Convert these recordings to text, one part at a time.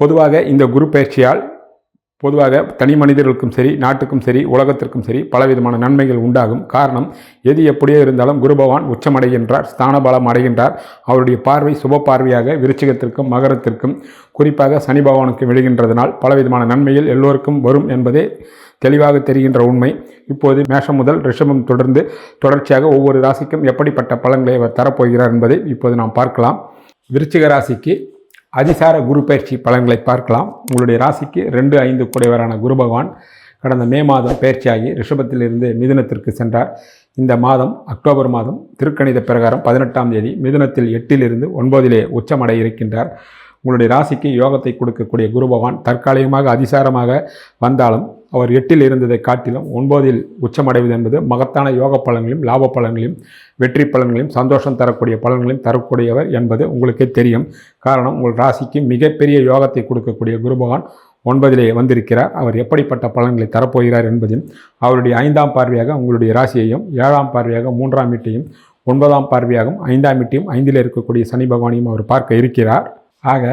பொதுவாக இந்த குரு பயிற்சியால் பொதுவாக தனி மனிதர்களுக்கும் சரி நாட்டுக்கும் சரி உலகத்திற்கும் சரி பலவிதமான நன்மைகள் உண்டாகும். காரணம் எது எப்படியோ இருந்தாலும் குரு பகவான் உச்சமடைகின்றார் ஸ்தானபலம் அடைகின்றார். அவருடைய பார்வை சுப பார்வையாக விருச்சிகத்திற்கும் மகரத்திற்கும் குறிப்பாக சனி பகவானுக்கு விழுகின்றதனால் பலவிதமான நன்மைகள் எல்லோருக்கும் வரும் என்பதே தெளிவாக தெரிகின்ற உண்மை. இப்போது மேஷம் முதல் ரிஷபம் தொடர்ந்து தொடர்ச்சியாக ஒவ்வொரு ராசிக்கும் எப்படிப்பட்ட பலன்களை அவர் தரப்போகிறார் என்பதை இப்போது நாம் பார்க்கலாம். விருச்சிக ராசிக்கு அதிசார குரு பயிற்சி பலன்களை பார்க்கலாம். உங்களுடைய ராசிக்கு ரெண்டு ஐந்து குடைவரான குரு பகவான் கடந்த மே மாதம் பயிற்சியாகி ரிஷபத்திலிருந்து மிதுனத்திற்கு சென்றார். இந்த மாதம் அக்டோபர் மாதம் திருக்கணித பிரகாரம் பதினெட்டாம் தேதி மிதுனத்தில் எட்டிலிருந்து ஒன்பதிலே உச்சமடைய இருக்கின்றார். உங்களுடைய ராசிக்கு யோகத்தை கொடுக்கக்கூடிய குரு பகவான் தற்காலிகமாக அதிசாரமாக வந்தாலும் அவர் எட்டில் இருந்ததை காட்டிலும் ஒன்பதில் உச்சமடைவது என்பது மகத்தான யோக பலன்களையும் லாப பலன்களையும் வெற்றி பலன்களையும் சந்தோஷம் தரக்கூடிய பலன்களையும் தரக்கூடியவர் என்பது உங்களுக்கே தெரியும். காரணம் உங்கள் ராசிக்கு மிகப்பெரிய யோகத்தை கொடுக்கக்கூடிய குருபகவான் ஒன்பதிலே வந்திருக்கிறார். அவர் எப்படிப்பட்ட பலன்களை தரப்போகிறார் என்பதையும் அவருடைய ஐந்தாம் பார்வையாக உங்களுடைய ராசியையும் ஏழாம் பார்வையாக மூன்றாம் வீட்டையும் ஒன்பதாம் பார்வையாகவும் ஐந்தாம் வீட்டையும் ஐந்தில் இருக்கக்கூடிய சனி பகவானையும் அவர் பார்க்க இருக்கிறார். ஆக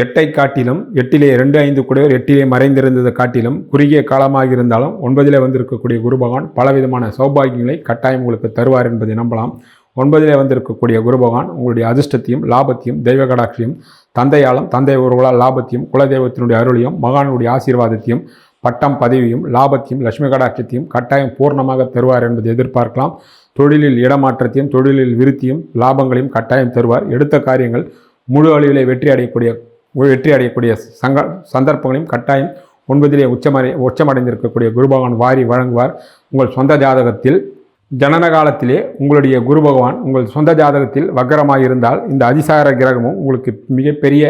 எட்டை காட்டிலும் எட்டிலே ரெண்டு ஐந்து குடையோர் எட்டிலே மறைந்திருந்ததை காட்டிலும் குறுகிய காலமாக இருந்தாலும் ஒன்பதிலே வந்திருக்கக்கூடிய குரு பகவான் பலவிதமான சௌபாகியங்களை கட்டாயம் உங்களுக்கு தருவார் என்பதை நம்பலாம். ஒன்பதிலே வந்திருக்கக்கூடிய குரு பகவான் உங்களுடைய அதிர்ஷ்டத்தையும் லாபத்தையும் தெய்வ கடாட்சியும் தந்தையாலும் தந்தை உறவுகளால் லாபத்தையும் குலதெய்வத்தினுடைய அருளையும் மகானுடைய ஆசீர்வாதத்தையும் பட்டம் பதவியும் லாபத்தையும் லட்சுமி கடாட்சத்தையும் கட்டாயம் பூர்ணமாக தருவார் என்பதை எதிர்பார்க்கலாம். தொழிலில் இடமாற்றத்தையும் தொழிலில் விருத்தியும் லாபங்களையும் கட்டாயம் தருவார். எடுத்த காரியங்கள் முழு அளவிலே வெற்றி அடையக்கூடிய வெற்றி அடையக்கூடிய சங்க சந்தர்ப்பங்களையும் கட்டாயம் ஒன்பதிலே உச்சமடை உச்சமடைந்திருக்கக்கூடிய குருபகவான் வாரி வழங்குவார். உங்கள் சொந்த ஜாதகத்தில் ஜனன காலத்திலே உங்களுடைய குரு பகவான் உங்கள் சொந்த ஜாதகத்தில் வக்கரமாக இருந்தால் இந்த அதிசார கிரகமும் உங்களுக்கு மிகப்பெரிய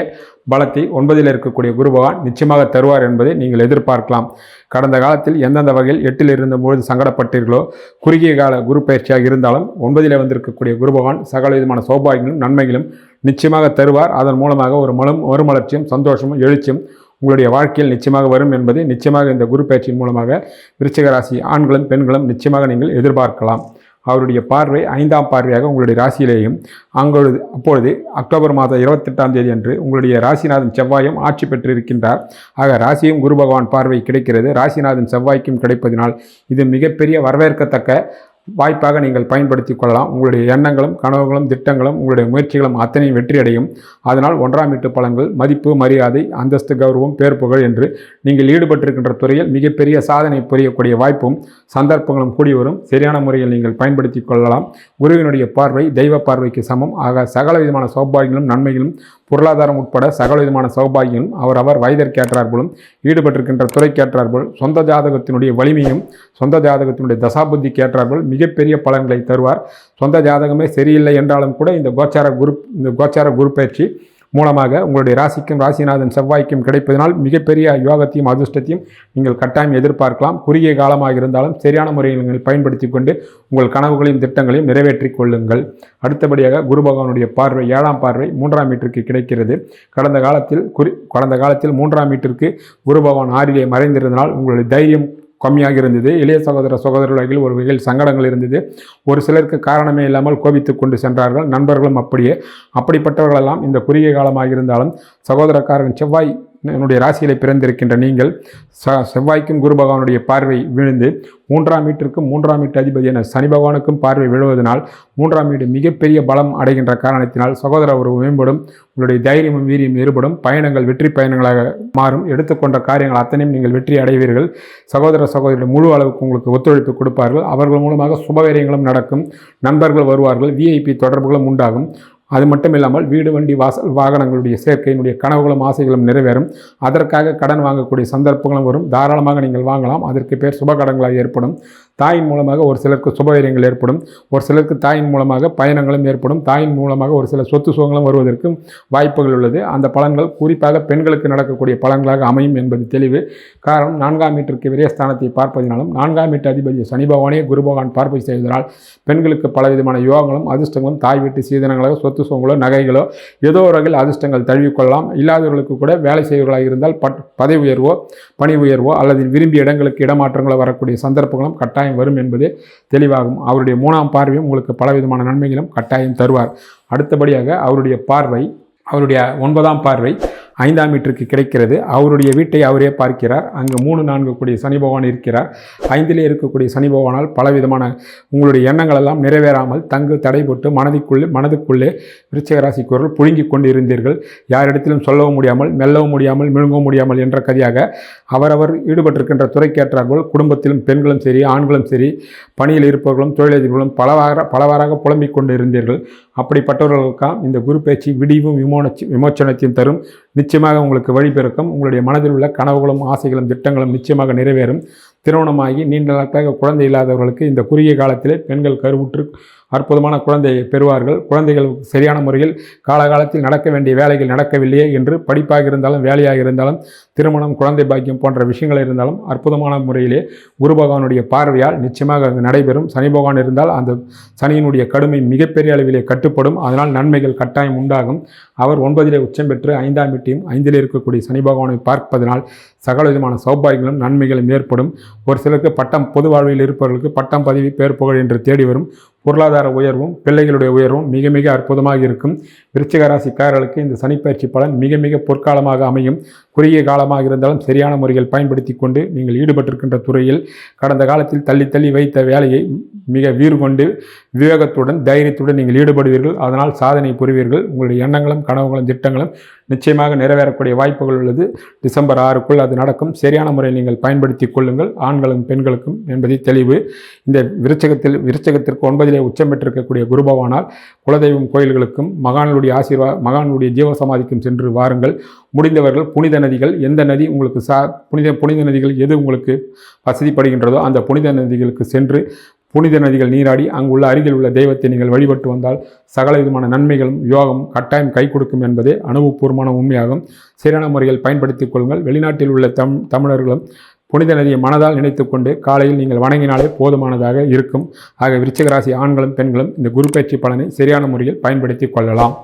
பலத்தை ஒன்பதில் இருக்கக்கூடிய குரு பகவான் நிச்சயமாக தருவார் என்பதை நீங்கள் எதிர்பார்க்கலாம். கடந்த காலத்தில் எந்தெந்த வகையில் எட்டில் இருந்தபொழுது சங்கடப்பட்டீர்களோ குறுகிய கால குரு பயிற்சியாக இருந்தாலும் ஒன்பதில் வந்திருக்கக்கூடிய குரு பகவான் சகல விதமான சௌபாகியங்களும் நன்மைகளும் நிச்சயமாக தருவார். அதன் மூலமாக ஒரு மலம் மறுமலர்ச்சியும் சந்தோஷமும் எழுச்சியும் உங்களுடைய வாழ்க்கையில் நிச்சயமாக வரும் என்பதை நிச்சயமாக இந்த குரு பயிற்சியின் மூலமாக விருச்சிக ராசி ஆண்களும் பெண்களும் நிச்சயமாக நீங்கள் எதிர்பார்க்கலாம். அவருடைய பார்வை ஐந்தாம் பார்வையாக உங்களுடைய ராசியிலேயும் அங்கொழுது அப்பொழுது அக்டோபர் மாதம் இருபத்தெட்டாம் தேதி அன்று உங்களுடைய ராசிநாதன் செவ்வாயும் ஆட்சி பெற்றிருக்கின்றார். ஆக ராசியும் குரு பகவான் பார்வை கிடைக்கிறது. ராசிநாதன் செவ்வாய்க்கும் கிடைப்பதினால் இது மிகப்பெரிய வரவேற்கத்தக்க வாய்ப்பாக நீங்கள் பயன்படுத்தி கொள்ளலாம். உங்களுடைய எண்ணங்களும் கனவுகளும் திட்டங்களும் உங்களுடைய முயற்சிகளும் அத்தனையும் வெற்றியடையும். அதனால் ஒன்றாம் வீட்டு பலன்கள் மதிப்பு மரியாதை அந்தஸ்து கௌரவம் பேர் புகழ் என்று நீங்கள் ஈடுபட்டிருக்கின்ற துறையில் மிகப்பெரிய சாதனை புரியக்கூடிய வாய்ப்பும் சந்தர்ப்பங்களும் கூடி வரும். சரியான முறையில் நீங்கள் பயன்படுத்தி கொள்ளலாம். குருவினுடைய பார்வை தெய்வ பார்வைக்கு சமம். ஆக சகல விதமான சௌபாகியங்களும் நன்மைகளும் பொருளாதாரம் உட்பட சகல விதமான சௌபாகியம் அவர் அவர் வயதிற்கேற்றார் போலும் ஈடுபட்டிருக்கின்ற துறைக்கேற்றார் போல் சொந்த ஜாதகத்தினுடைய வலிமையும் சொந்த ஜாதகத்தினுடைய தசாபுத்திக்கு ஏற்றார்கள் மிகப்பெரிய பலன்களை தருவார். சொந்த ஜாதகமே சரியில்லை என்றாலும் கூட இந்த கோச்சார குரு இந்த கோச்சார குரு பயிற்சி மூலமாக உங்களுடைய ராசிக்கும் ராசிநாதன் செவ்வாய்க்கும் கிடைப்பதனால் மிகப்பெரிய யோகத்தையும் அதிர்ஷ்டத்தையும் நீங்கள் கட்டாயம் எதிர்பார்க்கலாம். குறுகிய காலமாக இருந்தாலும் சரியான முறையில் நீங்கள் பயன்படுத்தி கொண்டு உங்கள் கனவுகளையும் திட்டங்களையும் நிறைவேற்றிக் கொள்ளுங்கள். அடுத்தபடியாக குரு பகவானுடைய பார்வை ஏழாம் பார்வை மூன்றாம் மீட்டருக்கு கிடைக்கிறது. கடந்த காலத்தில் குறி கடந்த காலத்தில் மூன்றாம் மீட்டருக்கு குரு பகவான் ஆறிலே மறைந்திருந்தனால் உங்களுடைய தைரியம் கம்மியாக இருந்தது. இளைய சகோதர சகோதரர்கள் ஒரு வகையில் சங்கடங்கள் இருந்தது. ஒரு சிலருக்கு காரணமே இல்லாமல் கோபித்து கொண்டு சென்றார்கள். நண்பர்களும் அப்படியே. அப்படிப்பட்டவர்களெல்லாம் இந்த குறுகிய காலமாக இருந்தாலும் சகோதரக்காரன் செவ்வாய் என்னுடைய ராசியிலே பிறந்திருக்கின்ற நீங்கள் ச செவ்வாய்க்கும் குரு பகவானுடைய பார்வை விழுந்து மூன்றாம் வீட்டிற்கும் மூன்றாம் வீட்டு அதிபதியான சனி பகவானுக்கும் பார்வை விழுவதனால் மூன்றாம் வீடு மிகப்பெரிய பலம் அடைகின்ற காரணத்தினால் சகோதர உறவு மேம்படும் உங்களுடைய தைரியமும் வீரியம் ஏற்படும் பயணங்கள் வெற்றி பயணங்களாக மாறும் எடுத்துக்கொண்ட காரியங்கள் அத்தனையும் நீங்கள் வெற்றி அடைவீர்கள். சகோதர சகோதரிகள் முழு அளவுக்கு உங்களுக்கு ஒத்துழைப்பு கொடுப்பார்கள். அவர்கள் மூலமாக சுபகரியங்களும் நடக்கும் நண்பர்கள் வருவார்கள் விஐபி தொடர்புகளும் உண்டாகும். அது மட்டும் இல்லாமல் வீடு வண்டி வாசல் வாகனங்களுடைய சேர்க்கையினுடைய கனவுகளும் ஆசைகளும் நிறைவேறும். அதற்காக கடன் வாங்கக்கூடிய சந்தர்ப்பங்களும் வரும். தாராளமாக நீங்கள் வாங்கலாம். அதற்கு பேர் சுப கடன்களாக ஏற்படும். தாயின் மூலமாக ஒரு சிலருக்கு சுபவீரியங்கள் ஏற்படும். ஒரு சிலருக்கு தாயின் மூலமாக பயணங்களும் ஏற்படும். தாயின் மூலமாக ஒரு சில சொத்து சுகங்களும் வருவதற்கு வாய்ப்புகள் உள்ளது. அந்த பலன்கள் குறிப்பாக பெண்களுக்கு நடக்கக்கூடிய பலன்களாக அமையும் என்பது தெளிவு. காரணம் நான்காம் வீட்டிற்கு விரயஸ்தானத்தை பார்ப்பதினாலும் நான்காம் வீட்டு அதிபதி சனி பகவானே குரு பகவான் பார்ப்பை செய்வதனால் பெண்களுக்கு பலவிதமான யோகங்களும் அதிர்ஷ்டங்களும் தாய் வீட்டு சீதனங்களோ சொத்து சுகங்களோ நகைகளோ ஏதோ ஒரு வகையில் அதிர்ஷ்டங்கள் தழுவிக்கொள்ளலாம். இல்லாதவர்களுக்கு கூட வேலை செய்வர்களாக இருந்தால் பட் பதவி உயர்வோ பணி உயர்வோ அல்லது விரும்பிய இடங்களுக்கு இடமாற்றங்களோ வரக்கூடிய சந்தர்ப்பங்களும் கட்டாயம் வரும் என்பது தெளிவாகும். அவருடைய மூணாம் பார்வையும் உங்களுக்கு பலவிதமான நன்மைகளும் கட்டாயம் தருவார். அடுத்தபடியாக அவருடைய பார்வை அவருடைய ஒன்பதாம் பார்வை ஐந்தாம் வீட்டிற்கு கிடைக்கிறது. அவருடைய வீட்டை அவரே பார்க்கிறார். அங்கு மூணு நான்கு கூடிய சனி பகவான் இருக்கிறார். ஐந்திலே இருக்கக்கூடிய சனி பகவானால் பலவிதமான உங்களுடைய எண்ணங்கள் எல்லாம் நிறைவேறாமல் தங்கு தடைபட்டு மனதிற்குள்ளே மனதுக்குள்ளே விருச்சிக புழுங்கி கொண்டு இருந்தீர்கள் யாரிடத்திலும் சொல்லவும் முடியாமல் மெல்லவும் முடியாமல் விழுங்கவும் முடியாமல் என்ற கதையாக அவரவர் ஈடுபட்டிருக்கின்ற துறைக்கேற்றார்கள் குடும்பத்திலும் பெண்களும் சரி ஆண்களும் சரி பணியில் இருப்பவர்களும் தொழிலதிபர்களும் பலவார பலவாறாக புலம்பிக் கொண்டு இருந்தீர்கள் அப்படிப்பட்டவர்களுக்காம் இந்த குரு பேச்சு விடிவும் விமோனச்சி விமோச்சனத்தையும் தரும் நிச்சயமாக உங்களுக்கு வழிபிறக்கும். உங்களுடைய மனதில் உள்ள கனவுகளும் ஆசைகளும் திட்டங்களும் நிச்சயமாக நிறைவேறும். திருமணமாகி நீண்ட நாட்களாக குழந்தை இல்லாதவர்களுக்கு இந்த குறுகிய காலத்திலே பெண்கள் கருவுற்று அற்புதமான குழந்தையை பெறுவார்கள். குழந்தைகள் சரியான முறையில் காலகாலத்தில் நடக்க வேண்டிய வேலைகள் நடக்கவில்லையே என்று படிப்பாக இருந்தாலும் வேலையாக இருந்தாலும் திருமணம் குழந்தை பாக்கியம் போன்ற விஷயங்கள் இருந்தாலும் அற்புதமான முறையிலே குரு பகவானுடைய பார்வையால் நிச்சயமாக அங்கு நடைபெறும். சனி பகவான் இருந்தால் அந்த சனியினுடைய கடுமை மிகப்பெரிய அளவிலே கட்டுப்படும். அதனால் நன்மைகள் கட்டாயம் உண்டாகும். அவர் ஒன்பதிலே உச்சம் பெற்று ஐந்தாம் வீட்டையும் ஐந்திலே இருக்கக்கூடிய சனி பகவானை பார்ப்பதனால் சகல விதமான சௌபாகியங்களும் நன்மைகளும் ஏற்படும். ஒரு சிலருக்கு பட்டம் பொது வாழ்வில் இருப்பவர்களுக்கு பட்டம் பதவி பேர் புகழ் என்று தேடி வரும். பொருளாதார உயர்வும் பிள்ளைகளுடைய உயர்வும் மிக மிக அற்புதமாக இருக்கும். விருச்சிக ராசிக்காரர்களுக்கு இந்த சனிப்பயிற்சி பலன் மிக மிக பொற்காலமாக அமையும். குறுகிய காலமாக இருந்தாலும் சரியான முறையில் பயன்படுத்தி கொண்டு நீங்கள் ஈடுபட்டிருக்கின்ற துறையில் கடந்த காலத்தில் தள்ளி தள்ளி வைத்த வேலையை மிக வீறு கொண்டு விவேகத்துடன் தைரியத்துடன் நீங்கள் ஈடுபடுவீர்கள். அதனால் சாதனை புரிவீர்கள். உங்களுடைய எண்ணங்களும் கனவுகளும் திட்டங்களும் நிச்சயமாக நிறைவேறக்கூடிய வாய்ப்புகள் உள்ளது. டிசம்பர் ஆறுக்குள் அது நடக்கும். சரியான முறையில் நீங்கள் பயன்படுத்தி கொள்ளுங்கள். ஆண்களும் பெண்களுக்கும் என்பதை தெளிவு. இந்த விருச்சகத்தில் விருச்சகத்திற்கு ஒன்பதிலே உச்சம் பெற்றிருக்கக்கூடிய குருபவானால் குலதெய்வம் கோயில்களுக்கும் மகான்களுடைய ஆசீர்வா மகான்களுடைய ஜீவசமாதிக்கும் சென்று வாருங்கள். முடிந்தவர்கள் புனித நதிகள் எந்த நதி உங்களுக்கு சா புனித புனித நதிகள் எது உங்களுக்கு வசதிப்படுகின்றதோ அந்த புனித நதிகளுக்கு சென்று புனித நதிகள் நீராடி அங்குள்ள அருகில் உள்ள தெய்வத்தை நீங்கள் வழிபட்டு வந்தால் சகல விதமான நன்மைகளும் யோகம் கட்டாயம் கை கொடுக்கும் என்பதே அனுபவபூர்வமான உண்மையாகும். சரியான முறையில் பயன்படுத்திக் கொள்ளுங்கள். வெளிநாட்டில் உள்ள தம் தமிழர்களும் புனித நதியை மனதால் நினைத்துக்கொண்டு காலையில் நீங்கள் வணங்கினாலே போதுமானதாக இருக்கும். ஆக விருச்சிகராசி ஆண்களும் பெண்களும் இந்த குரு பயிற்சி பலனை சரியான முறையில் பயன்படுத்தி கொள்ளலாம்.